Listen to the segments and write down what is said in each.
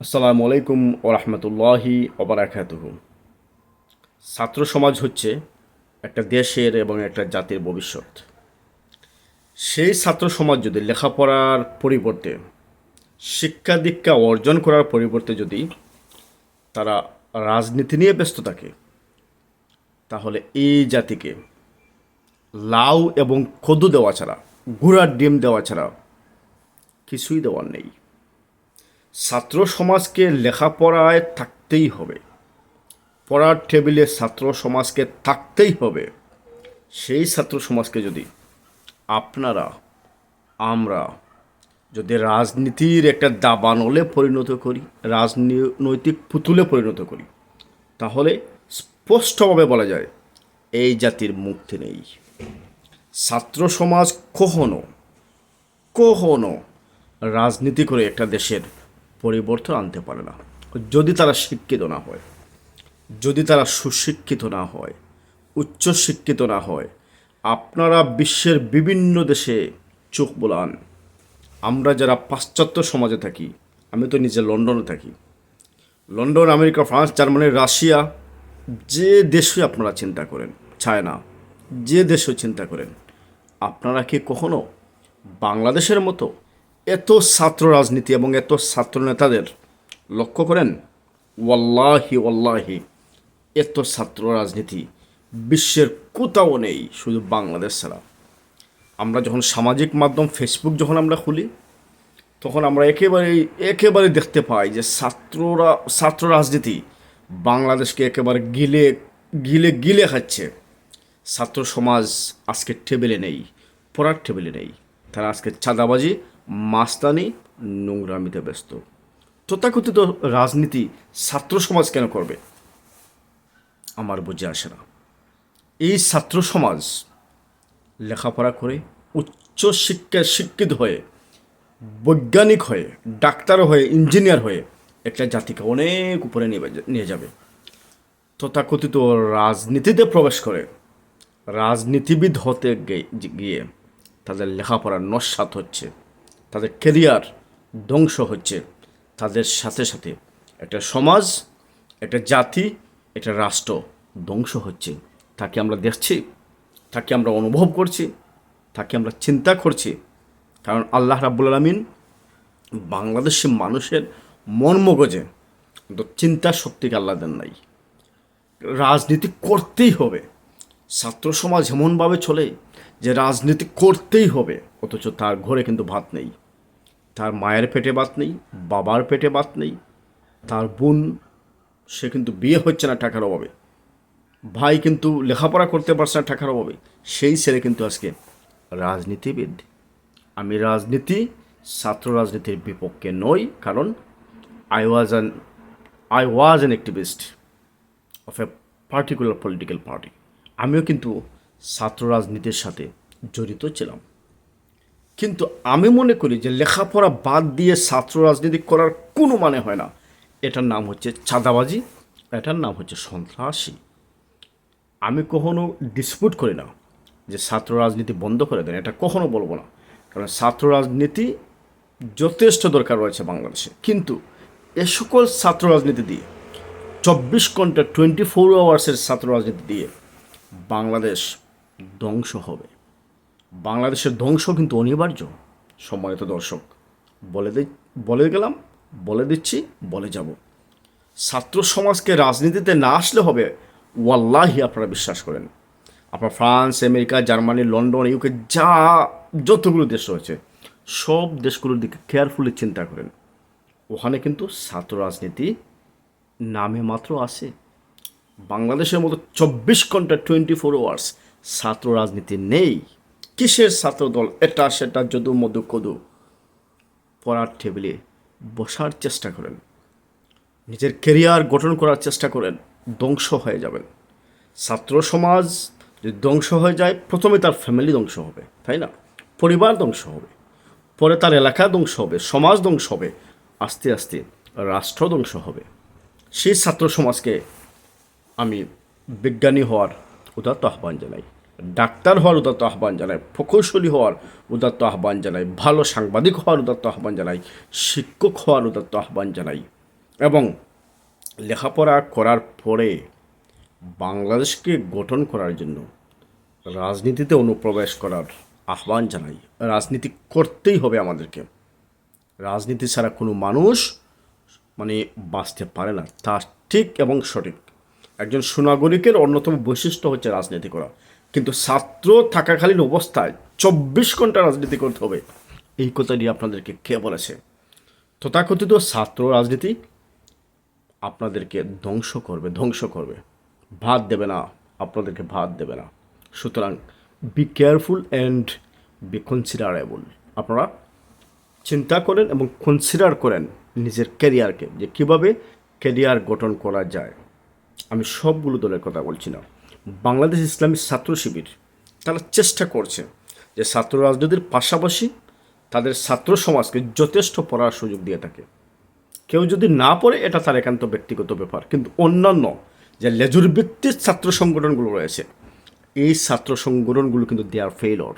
আসসালামু আলাইকুম ওরহমতুল্লাহি ওবরাকাতুহ ছাত্র সমাজ হচ্ছে একটা দেশের এবং একটা জাতির ভবিষ্যৎ। সেই ছাত্র সমাজ যদি লেখাপড়ার পরিবর্তে, শিক্ষা দীক্ষা অর্জন করার পরিবর্তে যদি তারা রাজনীতি নিয়ে ব্যস্ত থাকে, তাহলে এই জাতিকে লাউ এবং কদু দেওয়া ছাড়া, গুড়ার ডিম দেওয়া ছাড়া কিছুই দেওয়ার নেই। ছাত্র সমাজকে লেখাপড়ায় থাকতেই হবে। পড়ার টেবিলে ছাত্র সমাজকে থাকতেই হবে। সেই ছাত্র সমাজকে যদি আপনারা, আমরা যদি রাজনীতির একটা দাবানলে পরিণত করি, রাজনৈতিক পুতুলে পরিণত করি, তাহলে স্পষ্টভাবে বলা যায়, এই জাতির মুক্তি নেই। ছাত্র সমাজ কখনো কখনো রাজনীতি করে একটা দেশের পরিবর্তন আনতে পারে না। যদি তারা শিক্ষিত না হয়, যদি তারা সুশিক্ষিত না হয় উচ্চ শিক্ষিত না হয়, আপনারা বিশ্বের বিভিন্ন দেশে চোখ বোলান। আমরা যারা পাশ্চাত্য সমাজে থাকি, আমি তো নিজে লন্ডনে থাকি। London, America, France, Germany, Russia, যে দেশে আপনারা চিন্তা করেন, চায়না, যে দেশও চিন্তা করেন, আপনারা কি কখনো বাংলাদেশের মতো এত ছাত্র রাজনীতি এবং এত ছাত্র নেতাদের লক্ষ্য করেন, ওয়াল্লাহি ওয়াল্লাহি, এত ছাত্র রাজনীতি বিশ্বের কোথাও নেই শুধু বাংলাদেশ ছাড়া। আমরা যখন সামাজিক মাধ্যম ফেসবুক যখন আমরা খুলি, তখন আমরা একেবারেই একেবারে দেখতে পাই যে ছাত্ররা, ছাত্র রাজনীতি বাংলাদেশকে একেবারে গিলে গিলে গিলে খাচ্ছে। ছাত্র সমাজ আজকে টেবিলে নেই, পড়ার টেবিলে নেই। তারা আজকে চাঁদাবাজি মাস্তানি নোংরামিতে ব্যস্ত। তথাকথিত রাজনীতি ছাত্র সমাজ কেন করবে? আমার বুঝে আসে না। এই ছাত্র সমাজ লেখাপড়া করে উচ্চ শিক্ষায় শিক্ষিত হয়ে, বৈজ্ঞানিক হয়ে, ডাক্তার হয়ে, ইঞ্জিনিয়ার হয়ে একটা জাতিকে অনেক উপরে নিয়ে যাবে। তথাকথিত রাজনীতিতে প্রবেশ করে রাজনীতিবিদ হতে গিয়ে তাদের লেখাপড়া নস্বাত হচ্ছে। তাদের কেরিয়ার ধ্বংস হচ্ছে। তাদের সাথে সাথে একটা সমাজ, একটা জাতি, একটা রাষ্ট্র ধ্বংস হচ্ছে। তাকে আমরা দেখছি, তাকে আমরা অনুভব করছি, তাকে আমরা চিন্তা করছি। কারণ আল্লাহ রাব্বুল আলমিন বাংলাদেশের মানুষের মন মগজে চিন্তা শক্তিকে আল্লাহ দেন নাই। রাজনীতি করতেই হবে। ছাত্র সমাজ এমনভাবে চলে যে রাজনীতি করতেই হবে। অথচ তার ঘরে কিন্তু ভাত নেই। তার মায়ের পেটে ভাত নেই, বাবার পেটে ভাত নেই, তার বোন, সে কিন্তু বিয়ে হচ্ছে না টাকার অভাবে। ভাই কিন্তু লেখাপড়া করতে পারছে না টাকার অভাবে। সেই ছেলে কিন্তু আজকে রাজনীতিবিদ। আমি রাজনীতি, ছাত্র রাজনীতির বিপক্ষে নই, কারণ I was an I was an activist of a particular political party আমিও কিন্তু ছাত্র রাজনীতির সাথে জড়িত ছিলাম। কিন্তু আমি মনে করি যে লেখাপড়া বাদ দিয়ে ছাত্র রাজনীতি করার কোনো মানে হয় না। এটার নাম হচ্ছে চাঁদাবাজি, এটার নাম হচ্ছে সন্ত্রাসী। আমি কখনো ডিসপুট করি না যে ছাত্র রাজনীতি বন্ধ করে দেন, এটা কখনো বলব না। কারণ ছাত্র রাজনীতি যথেষ্ট দরকার রয়েছে বাংলাদেশে। কিন্তু এ সকল ছাত্র রাজনীতি দিয়ে, চব্বিশ ঘণ্টা টোয়েন্টি ফোর আওয়ার্সের ছাত্র রাজনীতি দিয়ে বাংলাদেশ ধ্বংস হবে। বাংলাদেশের ধ্বংস কিন্তু অনিবার্য। সম্মানিত দর্শক বলে বলে গেলাম বলে দিচ্ছি বলে যাব। ছাত্র সমাজকে রাজনীতিতে না আসলে হবে ওয়াল্লাহি আপনারা বিশ্বাস করেন। আপনার France America Germany London UK যা যতগুলো দেশ রয়েছে সব দেশগুলোর দিকে কেয়ারফুলি চিন্তা করেন। ওখানে কিন্তু ছাত্র রাজনীতি নামে মাত্র আছে। বাংলাদেশের মতো চব্বিশ ঘণ্টা টোয়েন্টি ফোর আওয়ার্স ছাত্র রাজনীতি নেই। কিসের ছাত্র দল এটা, সেটা যদু, মধু, কদু। পড়ার টেবিলে বসার চেষ্টা করেন। নিজের কেরিয়ার গঠন করার চেষ্টা করেন। ধ্বংস হয়ে যাবেন। ছাত্র সমাজ যদি ধ্বংস হয়ে যায়, প্রথমে তার ফ্যামিলি ধ্বংস হবে, তাই না? পরিবার ধ্বংস হবে। পরে তার এলাকা ধ্বংস হবে, সমাজ ধ্বংস হবে, আস্তে আস্তে রাষ্ট্র ধ্বংস হবে। সেই ছাত্র সমাজকে আমি বিজ্ঞানী হওয়ার উদাত্ত আহ্বান জানাই। ডাক্তার হওয়ার উদাত্ত আহ্বান জানাই প্রকৌশলী হওয়ার উদাত্ত আহ্বান জানাই ভালো সাংবাদিক হওয়ার উদাত্ত আহ্বান জানাই শিক্ষক হওয়ার উদাত্ত আহ্বান জানাই এবং লেখাপড়া করার পরে বাংলাদেশকে গঠন করার জন্য রাজনীতিতে অনুপ্রবেশ করার আহ্বান জানাই রাজনীতি করতেই হবে আমাদেরকে। রাজনীতি ছাড়া কোনো মানুষ মানে বাঁচতে পারে না। তা ঠিক এবং সঠিক। একজন সুনাগরিকের অন্যতম বৈশিষ্ট্য হচ্ছে রাজনীতি করা। কিন্তু ছাত্র থাকাকালীন অবস্থায় চব্বিশ ঘণ্টা রাজনীতি করতে হবে। এই কথাটি আপনাদেরকে কে বলেছে? তথাকথিত ছাত্র রাজনীতি আপনাদেরকে ধ্বংস করবে ধ্বংস করবে। ভাত দেবে না, আপনাদেরকে ভাত দেবে না। সুতরাং be careful and be considerable আপনারা চিন্তা করেন এবং কনসিডার করেন নিজের ক্যারিয়ারকে যে কীভাবে ক্যারিয়ার গঠন করা যায়। আমি সবগুলো দলের কথা বলছি না। বাংলাদেশ ইসলামী ছাত্র শিবির, তারা চেষ্টা করছে যে ছাত্র রাজনীতির পাশাপাশি তাদের ছাত্র সমাজকে যথেষ্ট পড়ার সুযোগ দিয়ে থাকে। কেউ যদি না পড়ে, এটা তার একান্ত ব্যক্তিগত ব্যাপার। কিন্তু অন্যান্য যে লেজুর ছাত্র সংগঠনগুলো রয়েছে, এই ছাত্র সংগঠনগুলো কিন্তু দেয়ার ফেইলর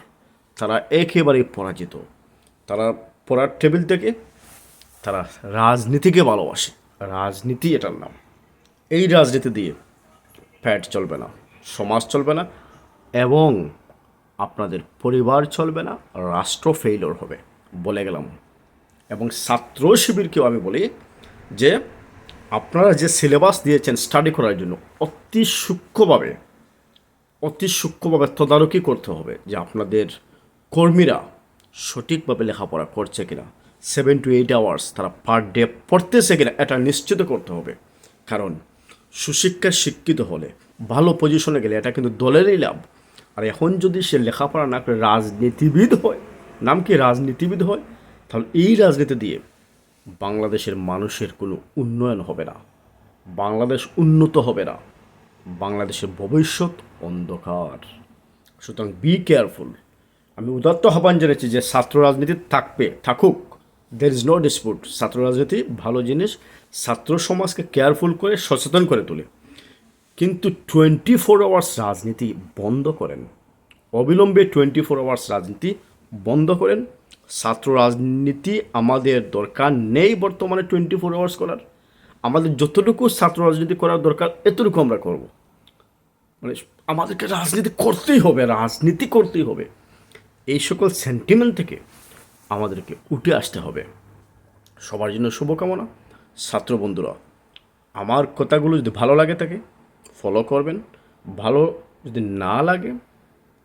তারা একেবারেই পরাজিত। তারা পড়ার টেবিল থেকে তারা রাজনীতিকে ভালোবাসে। রাজনীতি এটার নাম। এই রাজনীতি দিয়ে ফ্যাট চলবে না। সমাজ চলবে না এবং আপনাদের পরিবার চলবে না, রাষ্ট্র ফেইলর হবে বলে গেলাম। এবং ছাত্র শিবিরকেও আমি বলি যে আপনারা যে সিলেবাস দিয়েছেন স্টাডি করার জন্য, অতি সূক্ষ্মভাবে অতি সূক্ষ্মভাবে তদারকি করতে হবে যে আপনাদের কর্মীরা সঠিকভাবে লেখাপড়া করছে কিনা। সেভেন টু এইট আওয়ার্স তারা পার ডে পড়তেছে কিনা এটা নিশ্চিত করতে হবে। কারণ সুশিক্ষায় শিক্ষিত হলে ভালো পজিশনে গেলে, এটা কিন্তু দলেরই লাভ। আর এখন যদি সে লেখাপড়া না করে রাজনীতিবিদ হয়, নাম কি রাজনীতিবিদ হয়? তাহলে এই রাজনীতি দিয়ে বাংলাদেশের মানুষের কোনো উন্নয়ন হবে না। বাংলাদেশ উন্নত হবে না। বাংলাদেশের ভবিষ্যৎ অন্ধকার। সুতরাং বি কেয়ারফুল আমি উদাত্ত আহ্বান জানাচ্ছি যে ছাত্র রাজনীতি থাকবে, থাকুক। দের ইজ নো ডিসপুট ছাত্র রাজনীতি ভালো জিনিস। ছাত্র সমাজকে কেয়ারফুল করে, সচেতন করে তোলে। কিন্তু টোয়েন্টি ফোর আওয়ার্স রাজনীতি বন্ধ করেন। অবিলম্বে টোয়েন্টি ফোর আওয়ার্স রাজনীতি বন্ধ করেন। ছাত্র রাজনীতি আমাদের দরকার নেই বর্তমানে টোয়েন্টি ফোর আওয়ার্স করার। আমাদের যতটুকু ছাত্র রাজনীতি করার দরকার, এতটুকু আমরা করব। মানে আমাদেরকে রাজনীতি করতেই হবে, রাজনীতি করতেই হবে। এই সকল সেন্টিমেন্ট থেকে আমাদেরকে উঠে আসতে হবে। সবার জন্য শুভকামনা। ছাত্র বন্ধুরা, আমার কথাগুলো যদি ভালো লাগে থাকে ফলো করবেন। ভালো যদি না লাগে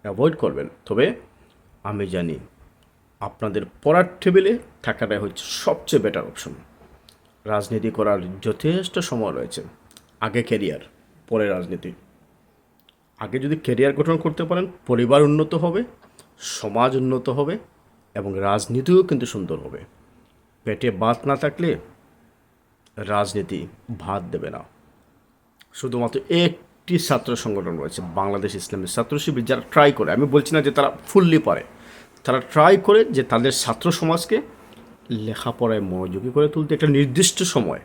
অ্যাভয়েড করবেন। তবে আমি জানি আপনাদের পড়ার টেবিলে থাকাটাই হচ্ছে সবচেয়ে বেটার অপশন রাজনীতি করার যথেষ্ট সময় রয়েছে। আগে ক্যারিয়ার পরে রাজনীতি। আগে যদি ক্যারিয়ার গঠন করতে পারেন, পরিবার উন্নত হবে, সমাজ উন্নত হবে এবং রাজনীতিও কিন্তু সুন্দর হবে। পেটে ভাত না থাকলে রাজনীতি ভাত দেবে না। শুধুমাত্র একটি ছাত্র সংগঠন রয়েছে, বাংলাদেশ ইসলামী ছাত্র শিবির, যারা ট্রাই করে। আমি বলছি না যে তারা ফুললি পারে। তারা ট্রাই করে যে তাদের ছাত্র সমাজকে লেখাপড়ায় মনোযোগী করে তুলতে, একটা নির্দিষ্ট সময়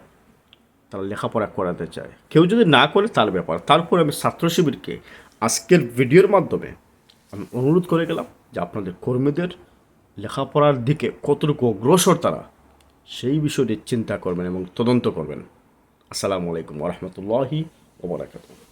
তারা লেখাপড়া করাতে চায়। কেউ যদি না করে, তার ব্যাপার। তারপরে আমি ছাত্র শিবিরকে আজকের ভিডিওর মাধ্যমে আমি অনুরোধ করে গেলাম যে আপনাদের কর্মীদের লেখাপড়ার দিকে কতটুকু অগ্রসর তারা, সেই বিষয়টি চিন্তা করবেন এবং তদন্ত করবেন। আসসালামু আলাইকুম রহমতুল্লাহি ওবরাকাতুহ